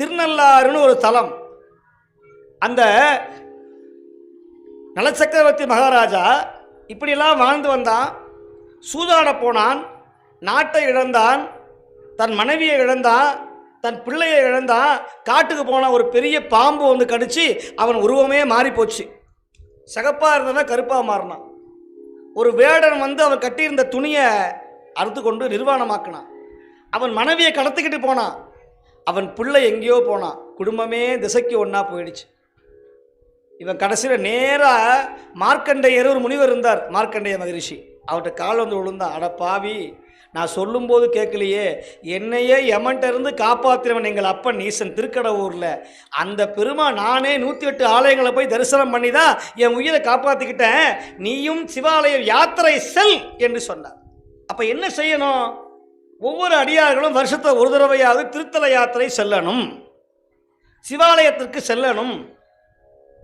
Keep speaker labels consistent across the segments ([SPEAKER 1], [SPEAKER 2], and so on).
[SPEAKER 1] திருநள்ளாறுன்னு ஒரு தலம். அந்த நலச்சக்கரவர்த்தி மகாராஜா இப்படியெல்லாம் வாழ்ந்து வந்தான். சூதாட போனான் நாட்டை இழந்தான் தன் மனைவியை இழந்தான் தன் பிள்ளையை இழந்தான். காட்டுக்கு போன ஒரு பெரிய பாம்பு வந்து கடிச்சு அவன் உருவமே மாறி போச்சு. சிகப்பாக இருந்தவன் கருப்பாக மாறினான். ஒரு வேடன் வந்து அவன் கட்டியிருந்த துணியை அறுத்து கொண்டு நிர்வாணமாக்கினான். அவன் மனைவியை கடத்திக்கிட்டு போனான். அவன் பிள்ளை எங்கேயோ போனான். குடும்பமே திசைக்கு ஒன்றா போயிடுச்சு. இவன் கடைசியில் நேராக மார்க்கண்டையர் ஒரு முனிவர் இருந்தார் மார்க்கண்டைய மகரிஷி. அவர்கிட்ட கால் வந்து விழுந்தான் அட பாவி நான் சொல்லும்போது கேட்கலையே. என்னையே யமன்ட்ட இருந்து காப்பாற்றினவன் எங்கள் அப்பன் ஈசன் திருக்கடவூரில். அந்த பெருமா நானே நூற்றி எட்டு ஆலயங்களை போய் தரிசனம் பண்ணி தான் என் உயிரை காப்பாற்றிக்கிட்டேன் நீயும் சிவாலயம் யாத்திரை செல் என்று சொன்னார். அப்போ என்ன செய்யணும்? ஒவ்வொரு அடியார்களும் வருஷத்தை ஒரு தடவையாவது திருத்தல யாத்திரை செல்லணும். சிவாலயத்திற்கு செல்லணும்.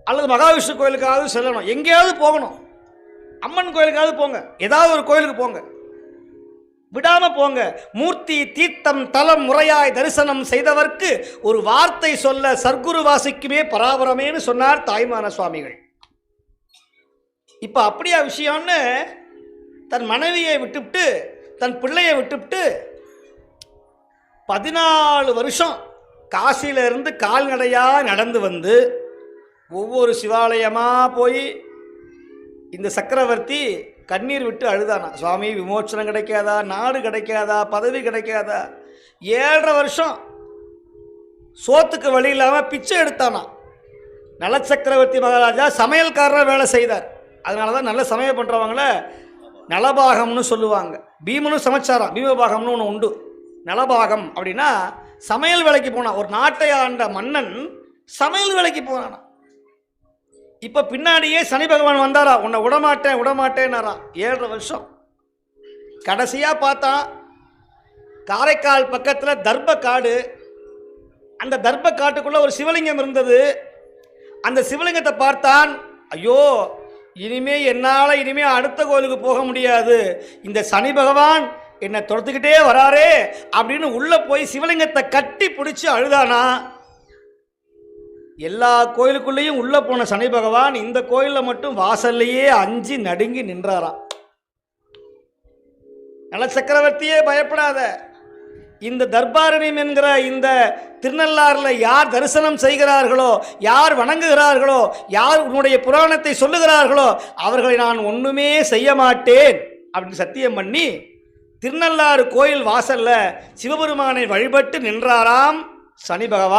[SPEAKER 1] அல்லது மகாவிஷ்ணு கோயிலுக்காவது செல்லணும். எங்கேயாவது போகணும். அம்மன் கோயிலுக்காவது போங்க. ஏதாவது ஒரு கோயிலுக்கு போங்க. விடாம போங்க. மூர்த்தி தீர்த்தம் தலம் முறையாய் தரிசனம் செய்தவர்க்கு ஒரு வார்த்தை சொல்ல சர்க்குரு வாசிக்குமே பராபரமேன்னு சொன்னார் தாய்மான சுவாமிகள். இப்ப அப்படியா விஷயம்னு தன் மனைவியை விட்டுவிட்டு தன் பிள்ளையை விட்டுவிட்டு பதினாலு வருஷம் காசியில இருந்து நடந்து வந்து ஒவ்வொரு சிவாலயமாக போய் இந்த சக்கரவர்த்தி கண்ணீர் விட்டு அழுதானா சுவாமி விமோச்சனம் கிடைக்காதா? நாடு கிடைக்காதா? பதவி கிடைக்காதா? ஏழரை வருஷம் சோத்துக்கு வழி இல்லாமல் பிச்சை எடுத்தானா நல சக்கரவர்த்தி மகாராஜா சமையல்காரராக வேலை செய்தார். அதனால தான் நல்ல சமையல் பண்ணுறவங்கள நலபாகம்னு சொல்லுவாங்க. பீமனும் சமைச்சாராம் பீமபாகம்னு ஒன்று உண்டு. நலபாகம் அப்படின்னா சமையல் வேலைக்கு போனான் ஒரு நாட்டை ஆண்ட மன்னன் சமையல் வேலைக்கு போனானா இப்போ பின்னாடியே சனி பகவான் வந்தாரா? உன்னை விடமாட்டேன் விடமாட்டேன்னாரா? ஏழரை வருஷம். கடைசியாக பார்த்தா காரைக்கால் பக்கத்தில் தர்ப காடு. அந்த தர்ப காட்டுக்குள்ளே ஒரு சிவலிங்கம் இருந்தது. அந்த சிவலிங்கத்தை பார்த்தான் ஐயோ இனிமே என்னால் இனிமே அடுத்த கோயிலுக்கு போக முடியாது. இந்த சனி பகவான் என்னை துரத்துக்கிட்டே வராரே அப்படின்னு உள்ளே போய் சிவலிங்கத்தை கட்டி பிடிச்சி அழுதானா? எல்லா கோயிலுக்குள்ளேயும் உள்ளே போன சனி பகவான் இந்த கோயிலில் மட்டும் வாசல்லையே அஞ்சு நடுங்கி நின்றாராம். நல சக்கரவர்த்தியே பயப்படாத. இந்த தர்பாரணியம் என்கிற இந்த திருநள்ளாறில் யார் தரிசனம் செய்கிறார்களோ யார் வணங்குகிறார்களோ யார் உன்னுடைய புராணத்தை சொல்லுகிறார்களோ அவர்களை நான் ஒன்றுமே செய்ய மாட்டேன். அப்படின்னு சத்தியம் பண்ணி திருநள்ளாறு கோயில் வாசல்ல சிவபெருமானை வழிபட்டு நின்றாராம் சனி பகவான்.